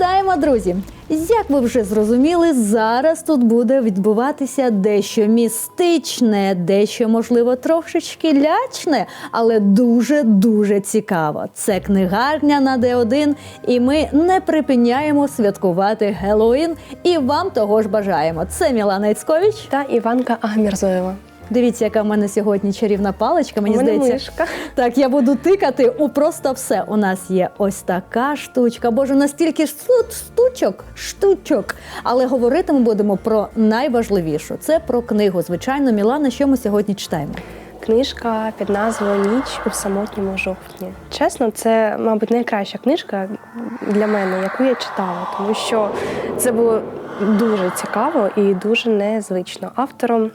Вітаємо, друзі! Як ви вже зрозуміли, зараз тут буде відбуватися дещо містичне, дещо, можливо, трошечки лячне, але дуже дуже цікаво. Це книгарня на Д1, і ми не припиняємо святкувати Геловін. І вам того ж бажаємо. Це Мілана Іцькович. та Іванка Агмірзоєва. Дивіться, яка в мене сьогодні чарівна паличка. Мені здається, мишка. так, я буду тикати у просто все. У нас є ось така штучка. Боже, настільки ж штучок, штучок. Але говорити ми будемо про найважливішу. Це про книгу. Звичайно, Мілана, що ми сьогодні читаємо. Книжка під назвою Ніч у самотньому жовтні. Чесно, це, мабуть, найкраща книжка для мене, яку я читала, тому що це було дуже цікаво і дуже незвично. Автором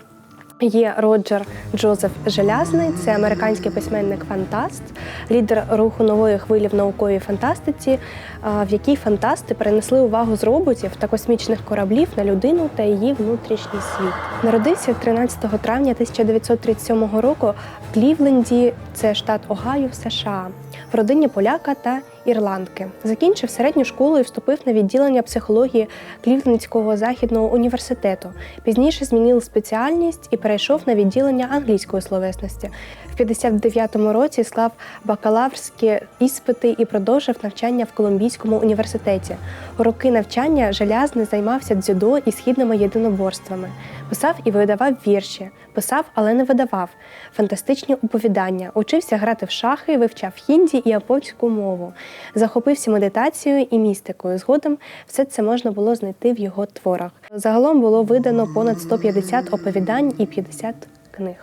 є Роджер Джозеф Желязний, це американський письменник-фантаст, лідер руху нової хвилі в науковій фантастиці, в якій фантасти перенесли увагу з роботів та космічних кораблів на людину та її внутрішній світ. Народився 13 травня 1937 року в Клівленді, це штат Огайо США, в родині поляка та ірландки. Закінчив середню школу і вступив на відділення психології Клівлендського західного університету. Пізніше змінив спеціальність і перейшов на відділення англійської словесності. В 59-му році склав бакалаврські іспити і продовжив навчання в Колумбійському університеті. У роки навчання Желязний займався дзюдо і східними єдиноборствами. Писав і видавав вірші, писав, але не видавав, фантастичні оповідання, учився грати в шахи, вивчав хінді і японську мову, захопився медитацією і містикою. Згодом все це можна було знайти в його творах. Загалом було видано понад 150 оповідань і 50 книг.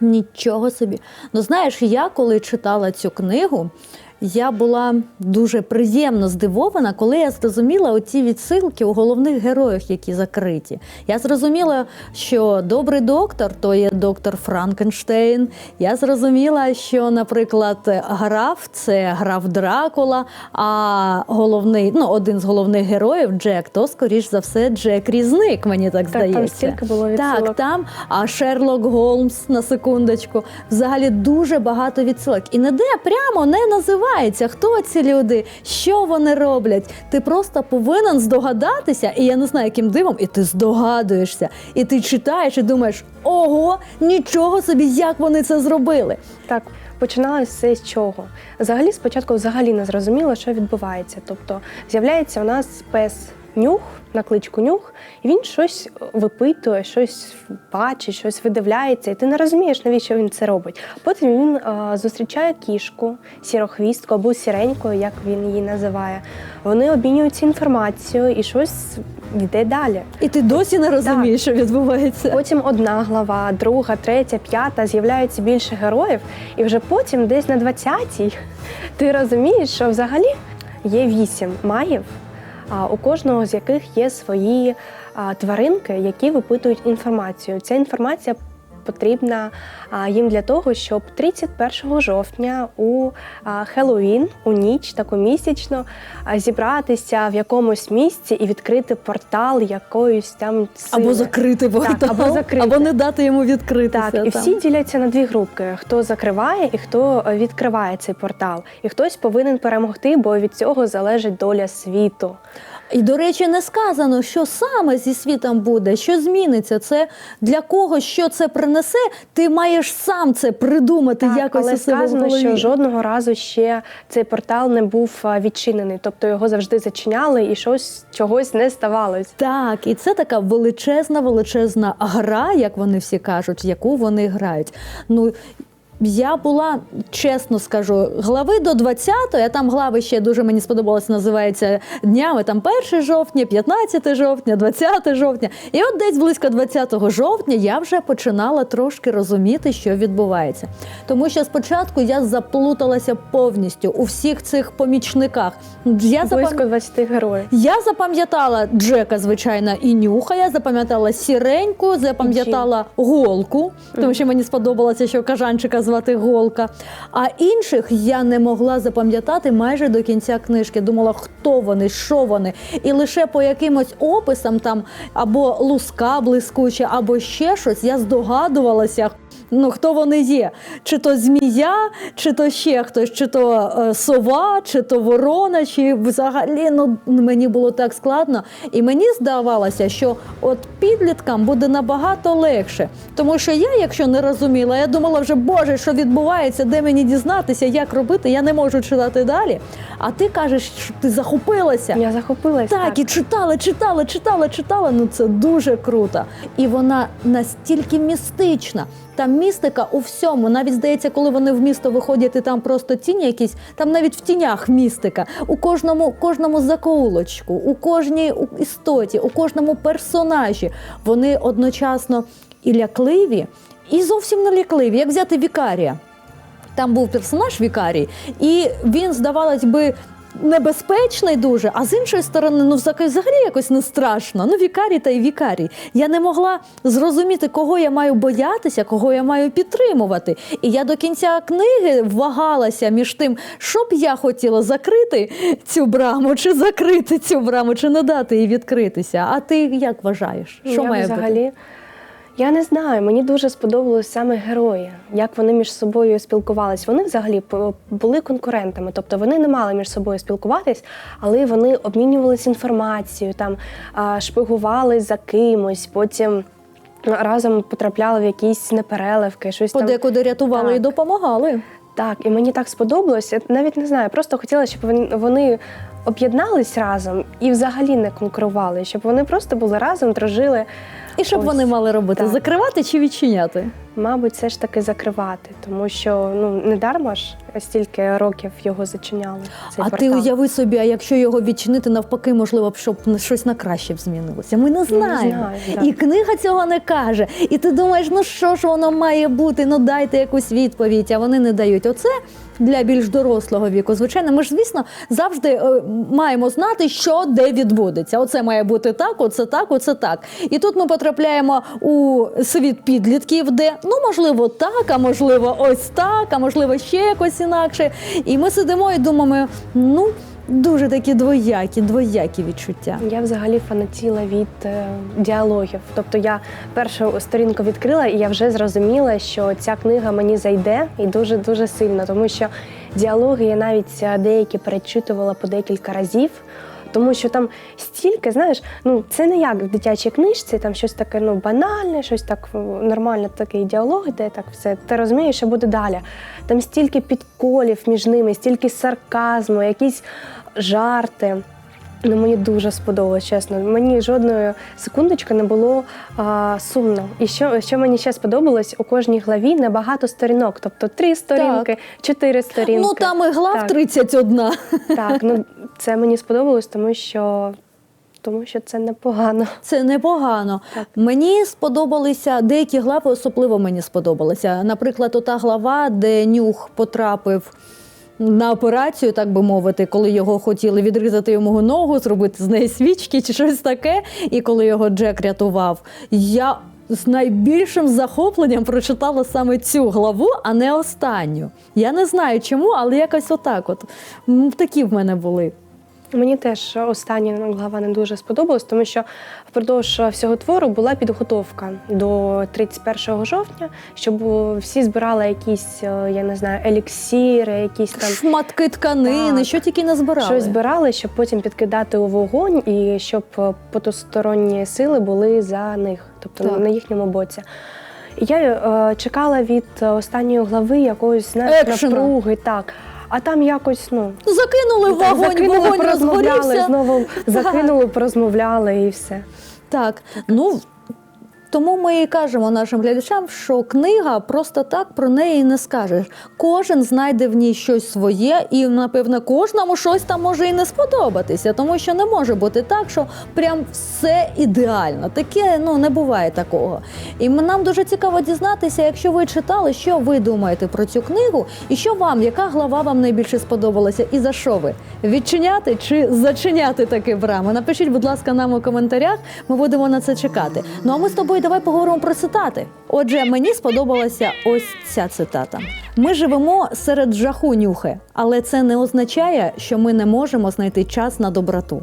Нічого собі. Ну знаєш, я коли читала цю книгу, я була дуже приємно здивована, коли я зрозуміла оці відсилки у головних героях, які закриті. Я зрозуміла, що добрий доктор то є доктор Франкенштейн. Я зрозуміла, що, наприклад, граф це граф Дракула, а головний, ну, один з головних героїв Джек, то скоріш за все Джек Різник, мені так, Так, здається. там стільки було відсилок. Так, там, а Шерлок Голмс на секундочку. Взагалі дуже багато відсилок. І ніде прямо не називається, хто ці люди, що вони роблять. Ти просто повинен здогадатися, і я не знаю, яким дивом, і ти здогадуєшся. І ти читаєш і думаєш, ого, нічого собі, як вони це зробили. Так, починалося все з чого? Взагалі, спочатку взагалі не зрозуміло, що відбувається. Тобто з'являється у нас пес нюх на кличку нюх, і він щось випитує, щось бачить, щось видивляється, і ти не розумієш, навіщо він це робить. Потім він е, зустрічає кішку, сірохвістку або сіреньку, як він її називає. Вони обмінюються інформацією і щось йде далі. І ти досі не розумієш, що відбувається. Потім одна глава, друга, третя, п'ята з'являється більше героїв, і вже потім, десь на 20-й, ти розумієш, що взагалі є вісім маїв, у кожного з яких є свої тваринки, які випитують інформацію. Ця інформація потрібна їм для того, щоб 31 жовтня у Хеллоуін, у ніч таку місячну, а, зібратися в якомусь місці і відкрити портал якоїсь там сили. Або закрити портал, або закрити. або не дати йому відкритися. Так, і там. всі діляться на дві групи: хто закриває і хто е, відкриває цей портал. І хтось повинен перемогти, бо від цього залежить доля світу. І, до речі, не сказано, що саме зі світом буде, що зміниться. Це для кого що це принесе, ти маєш сам це придумати Так, якось але у себе в сказано, голові. що жодного разу ще цей портал не був відчинений, тобто його завжди зачиняли і щось чогось не ставалось. Так, і це така величезна, величезна гра, як вони всі кажуть, яку вони грають. Ну, я була, чесно скажу, глави до 20-ї, а там глави ще дуже мені сподобалося, називається днями. Там 1 жовтня, 15 жовтня, 20 жовтня. І от десь близько 20 жовтня я вже починала трошки розуміти, що відбувається. Тому що спочатку я заплуталася повністю у всіх цих помічниках. Я запам- Близько 20 героїв. я запам'ятала Джека, звичайно, і нюха. Я запам'ятала сіреньку, запам'ятала голку, тому що мені сподобалося, що кажанчика звати Голка. А інших я не могла запам'ятати майже до кінця книжки. Думала, хто вони, що вони. І лише по якимось описам там або луска блискуча, або ще щось, я здогадувалася. Ну, хто вони є? Чи то змія, чи то ще хтось, чи то е, сова, чи то ворона, чи взагалі ну, мені було так складно. І мені здавалося, що от підліткам буде набагато легше. Тому що я, якщо не розуміла, я думала вже, Боже, що відбувається, де мені дізнатися, як робити, я не можу читати далі. А ти кажеш, що ти захопилася. Я захопилась. Так, і читала, читала, читала, читала. Ну це дуже круто. І вона настільки містична. Там містика у всьому. Навіть здається, коли вони в місто виходять, і там просто тіні якісь, там навіть в тінях містика. У кожному, кожному закоулочку, у кожній істоті, у кожному персонажі вони одночасно і лякливі, і зовсім не лякливі. Як взяти Вікарія. Там був персонаж Вікарій, і він, здавалось би, небезпечний дуже, а з іншої сторони, ну взагалі якось не страшно. Ну, вікарій та й вікарій. Я не могла зрозуміти, кого я маю боятися, кого я маю підтримувати. І я до кінця книги вагалася між тим, що б я хотіла закрити цю браму, чи закрити цю браму, чи не дати їй відкритися. А ти як вважаєш? Що я має взагалі. бути? Я не знаю, мені дуже сподобалось саме герої, як вони між собою спілкувались. Вони взагалі були конкурентами, тобто вони не мали між собою спілкуватись, але вони обмінювалися інформацією, там шпигували за кимось, потім разом потрапляли в якісь непереливки, щось там. Подекуди рятували Так. і допомагали. Так, і мені так сподобалось. Я навіть не знаю, просто хотіла, щоб вони об'єднались разом і взагалі не конкурували, щоб вони просто були разом, дружили. І що б Ось, вони мали робити? так. Закривати чи відчиняти? Мабуть, все ж таки закривати, тому що ну не дарма ж стільки років його зачиняли. Цей а портал. ти уяви собі, а якщо його відчинити, навпаки, можливо, б щоб щось на краще б змінилося. Ми не знаємо. знаю. І книга цього не каже. І ти думаєш, ну що ж воно має бути? Ну дайте якусь відповідь, а вони не дають. Оце для більш дорослого віку. Звичайно, ми ж, звісно, завжди е, маємо знати, що де відбудеться. Оце має бути так, оце так, оце так. І тут ми потрапляємо у світ підлітків, де ну можливо так, а можливо, ось так, а можливо, ще якось інакше. І ми сидимо і думаємо, ну. Дуже такі двоякі, двоякі відчуття. Я взагалі фанатіла від е, діалогів. Тобто я першу сторінку відкрила, і я вже зрозуміла, що ця книга мені зайде і дуже дуже сильно, тому що діалоги я навіть е, деякі перечитувала по декілька разів. Тому що там стільки, знаєш, ну це не як в дитячій книжці, там щось таке ну банальне, щось так нормально, такий діалог, де так все. Ти розумієш, що буде далі. Там стільки підколів між ними, стільки сарказму, якісь жарти. Ну, мені дуже сподобалось, чесно. Мені жодної секундочки не було а, сумно. І що, що мені ще сподобалось, у кожній главі небагато сторінок, тобто три сторінки, чотири сторінки. Ну там і глав Так. 31. Так, ну це мені сподобалось, тому що, тому що це непогано. Це непогано. Так. Мені сподобалися деякі глави, особливо мені сподобалися. Наприклад, ота глава, де нюх потрапив. На операцію, так би мовити, коли його хотіли відрізати йому ногу, зробити з неї свічки чи щось таке. І коли його Джек рятував, я з найбільшим захопленням прочитала саме цю главу, а не останню. Я не знаю чому, але якось отак. От такі в мене були. Мені теж остання глава не дуже сподобалась, тому що впродовж всього твору була підготовка до 31 жовтня, щоб всі збирали якісь, е, я не знаю, еліксіри, якісь там Шматки тканини, Так. що тільки не збирали. щось збирали, щоб потім підкидати у вогонь і щоб потусторонні сили були за них, тобто Так. на їхньому боці. І я е, чекала від останньої глави якоїсь знаєш, напруги, так. А там якось, ну, Закинули в так, вогонь, закинули, вогонь розгорівся. знову закинули, порозмовляли і все. Так, ну тому ми і кажемо нашим глядачам, що книга просто так про неї не скажеш. Кожен знайде в ній щось своє, і напевно кожному щось там може і не сподобатися, тому що не може бути так, що прям все ідеально. Таке ну не буває такого. І нам дуже цікаво дізнатися, якщо ви читали, що ви думаєте про цю книгу, і що вам, яка глава вам найбільше сподобалася, і за що ви відчиняти чи зачиняти такі брами? Напишіть, будь ласка, нам у коментарях. Ми будемо на це чекати. Ну а ми з тобою давай поговоримо про цитати. Отже, мені сподобалася ось ця цитата: ми живемо серед жаху нюхи, але це не означає, що ми не можемо знайти час на доброту.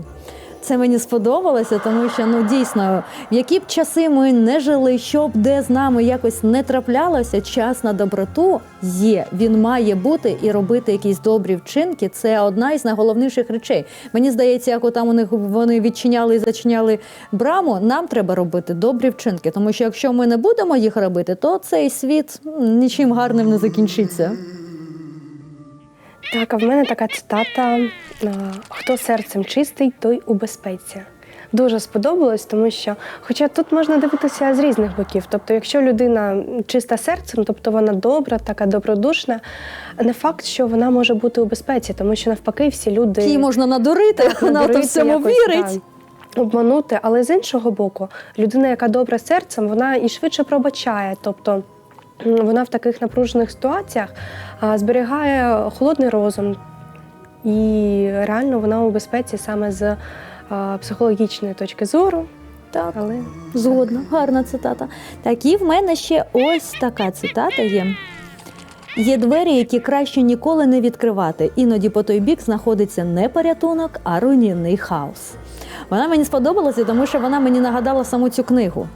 Це мені сподобалося, тому що ну дійсно, в які б часи ми не жили, що б де з нами якось не траплялося, час на доброту є. Він має бути і робити якісь добрі вчинки. Це одна із найголовніших речей. Мені здається, як там у них вони відчиняли і зачиняли браму. Нам треба робити добрі вчинки, тому що якщо ми не будемо їх робити, то цей світ нічим гарним не закінчиться. Так, а в мене така цитата: хто серцем чистий, той у безпеці. Дуже сподобалось, тому що, хоча тут можна дивитися з різних боків. Тобто, якщо людина чиста серцем, тобто вона добра, така добродушна, не факт, що вона може бути у безпеці, тому що навпаки всі люди Її можна надурити, вона то в цьому якось, вірить. да, обманути. Але з іншого боку, людина, яка добра серцем, вона і швидше пробачає. Тобто вона в таких напружених ситуаціях зберігає холодний розум, і реально вона у безпеці саме з психологічної точки зору. Так. Але Згодна, гарна цитата. Так, і в мене ще ось така цитата є. Є двері, які краще ніколи не відкривати. Іноді по той бік знаходиться не порятунок, а руйнівний хаос. Вона мені сподобалася, тому що вона мені нагадала саму цю книгу.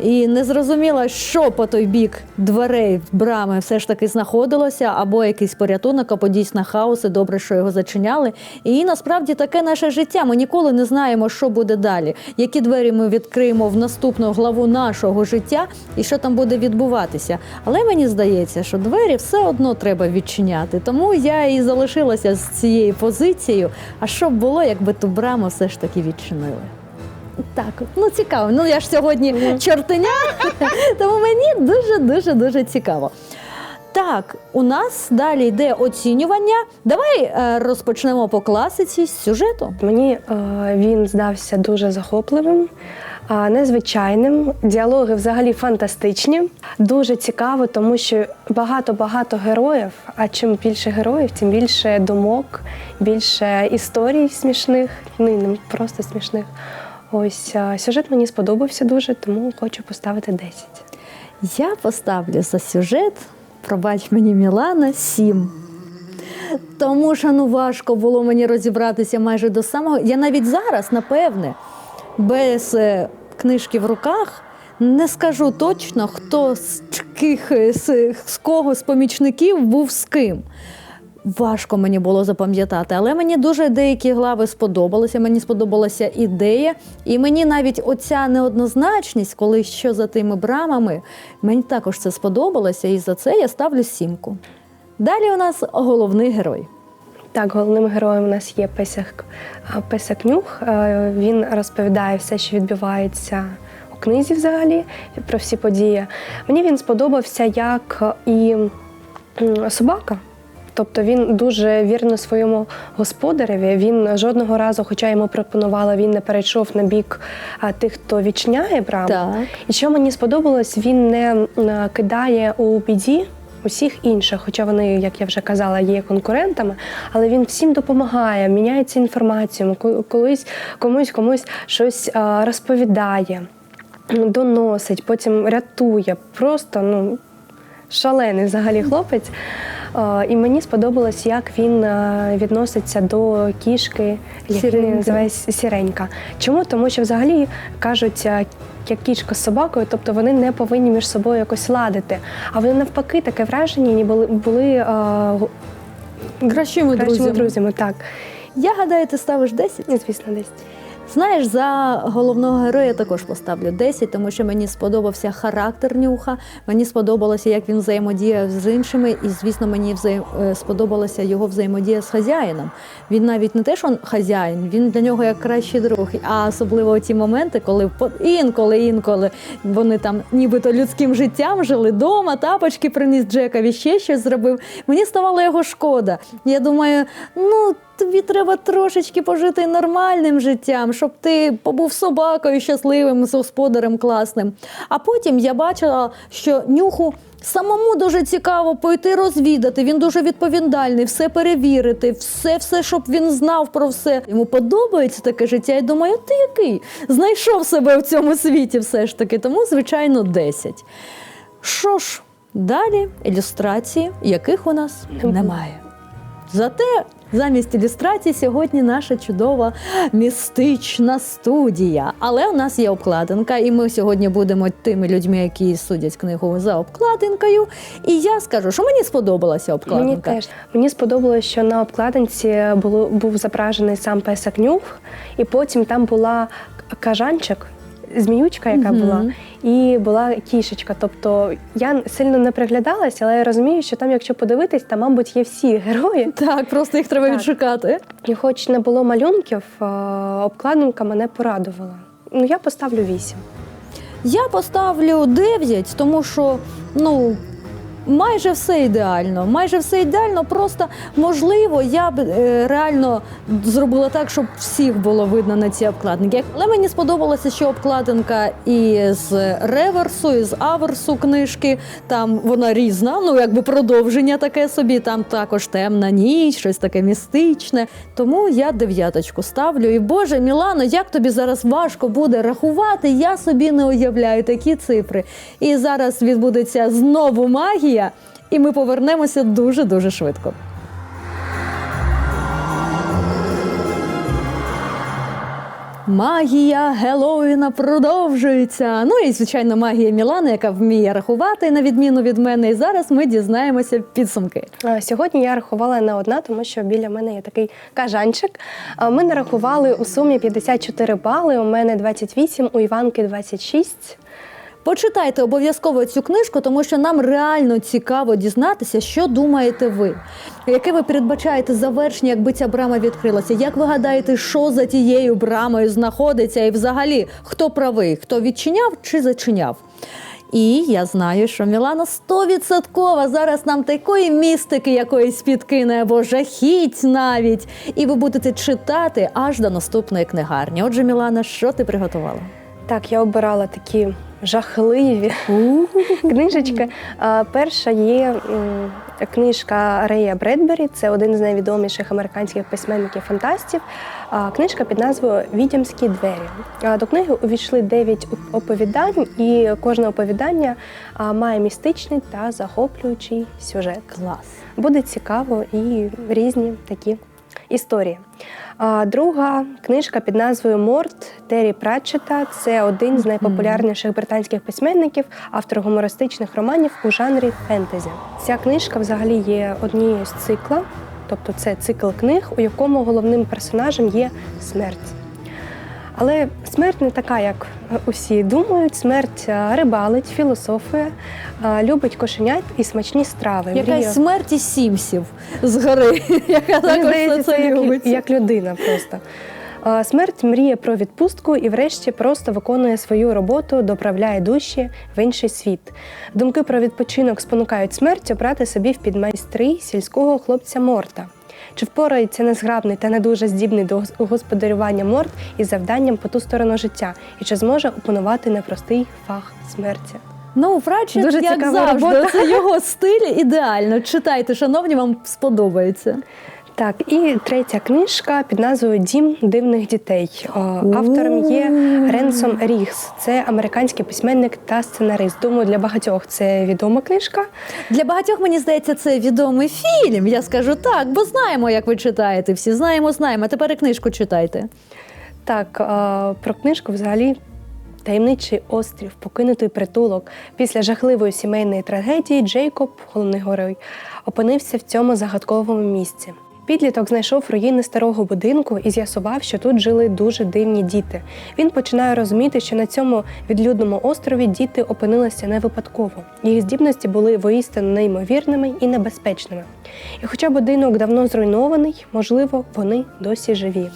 І не зрозуміла, що по той бік дверей брами все ж таки знаходилося, або якийсь порятунок, або дійсно хаос, і добре, що його зачиняли. І насправді таке наше життя. Ми ніколи не знаємо, що буде далі, які двері ми відкриємо в наступну главу нашого життя і що там буде відбуватися. Але мені здається, що двері все одно треба відчиняти. Тому я і залишилася з цією позицією. А що б було, якби ту браму все ж таки відчинили? Так, ну цікаво. Ну я ж сьогодні чортеня, тому мені дуже дуже дуже цікаво. Так, у нас далі йде оцінювання. Давай е, розпочнемо по класиці з сюжету. Мені е, він здався дуже захопливим, е, незвичайним. Діалоги взагалі фантастичні. Дуже цікаво, тому що багато-багато героїв. А чим більше героїв, тим більше думок, більше історій смішних, ну і не просто смішних. Ось сюжет мені сподобався дуже, тому хочу поставити 10. Я поставлю за сюжет, пробач мені Мілана, 7. Тому що ну важко було мені розібратися майже до самого. Я навіть зараз, напевне, без е, книжки в руках не скажу точно, хто з, з кого з помічників був з ким. Важко мені було запам'ятати, але мені дуже деякі глави сподобалися. Мені сподобалася ідея, і мені навіть оця неоднозначність, коли що за тими брамами, мені також це сподобалося, і за це я ставлю сімку. Далі у нас головний герой. Так, головним героєм у нас є Песяк, а, Песяк Нюх. Він розповідає все, що відбувається у книзі взагалі про всі події. Мені він сподобався як і собака. Тобто він дуже вірно своєму господареві. Він жодного разу, хоча йому пропонували, він не перейшов на бік тих, хто відчиняє браму. Так. І що мені сподобалось, він не кидає у біді усіх інших, хоча вони, як я вже казала, є конкурентами, але він всім допомагає, міняється інформацією, ко- колись комусь комусь щось розповідає, доносить, потім рятує. Просто ну, шалений взагалі хлопець. А, І мені сподобалось, як він відноситься до кішки, яку Сіренька. називає сіренька. Чому? Тому що взагалі кажуть, як кішка з собакою, тобто вони не повинні між собою якось ладити. А вони навпаки таке враження, ніби були, були а, Кращими кращими друзями. друзями. Так, Я гадаю, ти ставиш 10? і, звісно, десь. Знаєш, за головного героя також поставлю 10, тому що мені сподобався характер нюха, мені сподобалося, як він взаємодіяв з іншими, і, звісно, мені е, сподобалася його взаємодія з хазяїном. Він навіть не те, що хазяїн, він для нього як кращий друг. А особливо ті моменти, коли інколи, інколи вони там нібито людським життям жили дома, тапочки приніс Джекові, ще щось зробив. Мені ставало його шкода. Я думаю, ну. Тобі треба трошечки пожити нормальним життям, щоб ти побув собакою щасливим, з господарем класним. А потім я бачила, що нюху самому дуже цікаво пойти розвідати. Він дуже відповідальний, все перевірити, все, все, щоб він знав про все. Йому подобається таке життя. Я думаю, ти який? Знайшов себе в цьому світі все ж таки. Тому, звичайно, 10. Що ж, далі ілюстрації, яких у нас немає. Зате Замість ілюстрацій сьогодні наша чудова містична студія. Але у нас є обкладинка, і ми сьогодні будемо тими людьми, які судять книгу за обкладинкою. І я скажу, що мені сподобалася обкладинка. Мені теж мені сподобалось, що на обкладинці було був зображений сам песик Нюх, і потім там була кажанчик. Зміючка, яка Мгм. була, і була кішечка. Тобто я сильно не приглядалася, але я розумію, що там, якщо подивитись, там, мабуть, є всі герої. Так, просто їх треба Так. відшукати. І хоч не було малюнків, е, обкладинка мене порадувала. Ну, я поставлю вісім. Я поставлю дев'ять, тому що ну. Майже все ідеально, майже все ідеально. Просто можливо, я б е, реально зробила так, щоб всіх було видно на ці обкладинки. Але мені сподобалося, що обкладинка і з реверсу, і з аверсу книжки. Там вона різна, ну якби продовження таке собі. Там також темна ніч, щось таке містичне. Тому я дев'яточку ставлю. І Боже, Мілано, як тобі зараз важко буде рахувати? Я собі не уявляю такі цифри. І зараз відбудеться знову магія, і ми повернемося дуже дуже швидко. Магія Геловіна продовжується. Ну і звичайно, магія Мілани, яка вміє рахувати на відміну від мене. І зараз ми дізнаємося підсумки. Сьогодні я рахувала не одна, тому що біля мене є такий кажанчик. Ми нарахували у сумі 54 бали. У мене 28, у Іванки 26. Почитайте обов'язково цю книжку, тому що нам реально цікаво дізнатися, що думаєте ви. Яке ви передбачаєте завершення, якби ця брама відкрилася? Як ви гадаєте, що за тією брамою знаходиться, і взагалі хто правий, хто відчиняв чи зачиняв? І я знаю, що Мілана стовідсоткова зараз нам такої містики якоїсь підкине або жахіть навіть. І ви будете читати аж до наступної книгарні. Отже, Мілана, що ти приготувала? Так, я обирала такі жахливі книжечки. Перша є книжка Рея Бредбері, це один з найвідоміших американських письменників-фантастів. Книжка під назвою Відьомські двері. До книги увійшли 9 оповідань, і кожне оповідання має містичний та захоплюючий сюжет. Клас. Буде цікаво і різні такі історії. А друга книжка під назвою Морт Террі Пратчета. Це один з найпопулярніших британських письменників, автор гумористичних романів у жанрі фентезі. Ця книжка взагалі є однією з цикла, тобто це цикл книг, у якому головним персонажем є смерть. Але смерть не така, як усі думають. Смерть рибалить, філософує, любить кошенят і смачні страви. Якась смерть із сімсів з гори, яка також це, любить. як людина просто. Смерть мріє про відпустку і, врешті, просто виконує свою роботу, доправляє душі в інший світ. Думки про відпочинок спонукають смерть обрати собі в підмайстри сільського хлопця Морта. Чи впорається незграбний та не дуже здібний до господарювання морд із завданням по ту сторону життя? І чи зможе опанувати непростий фах смерті? Ну, Пратчет, Дуже як завжди, робота. це його стиль ідеально. Читайте, шановні, вам сподобається. Так, і третя книжка під назвою Дім дивних дітей. Автором є Ренсом Рігс. Це американський письменник та сценарист. Думаю, для багатьох це відома книжка. Для багатьох, мені здається, це відомий фільм. Я скажу так, бо знаємо, як ви читаєте. Всі знаємо, знаємо. А тепер і книжку читайте. Так, е, про книжку взагалі. Таємничий острів, покинутий притулок. Після жахливої сімейної трагедії Джейкоб, головний герой, опинився в цьому загадковому місці. Підліток знайшов руїни старого будинку і з'ясував, що тут жили дуже дивні діти. Він починає розуміти, що на цьому відлюдному острові діти опинилися не випадково. Їх здібності були воістину неймовірними і небезпечними. І хоча будинок давно зруйнований, можливо, вони досі живі.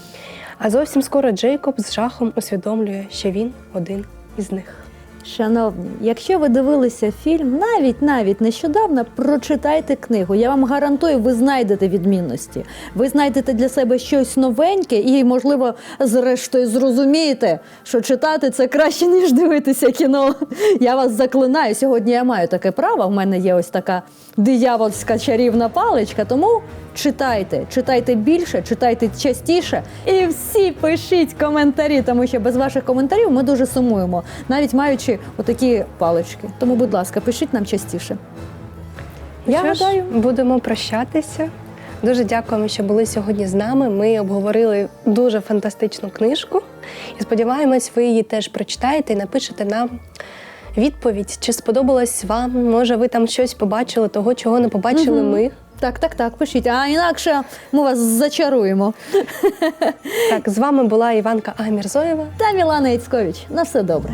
А зовсім скоро Джейкоб з жахом усвідомлює, що він один із них. Шановні, якщо ви дивилися фільм, навіть навіть нещодавно прочитайте книгу. Я вам гарантую, ви знайдете відмінності. Ви знайдете для себе щось новеньке і, можливо, зрештою зрозумієте, що читати це краще, ніж дивитися кіно. Я вас заклинаю. Сьогодні я маю таке право. В мене є ось така диявольська чарівна паличка. Тому читайте, читайте більше, читайте частіше. І всі пишіть коментарі, тому що без ваших коментарів ми дуже сумуємо, навіть маючи отакі палички. Тому, будь ласка, пишіть нам частіше. Я що ж, будемо прощатися. Дуже дякуємо, що були сьогодні з нами. Ми обговорили дуже фантастичну книжку. І сподіваємось, ви її теж прочитаєте і напишете нам відповідь, чи сподобалось вам. Може, ви там щось побачили, того, чого не побачили угу. ми. Так, так, так, пишіть. А інакше ми вас зачаруємо. Так, з вами була Іванка Амірзоєва. Та Мілана Іцькович. На все добре.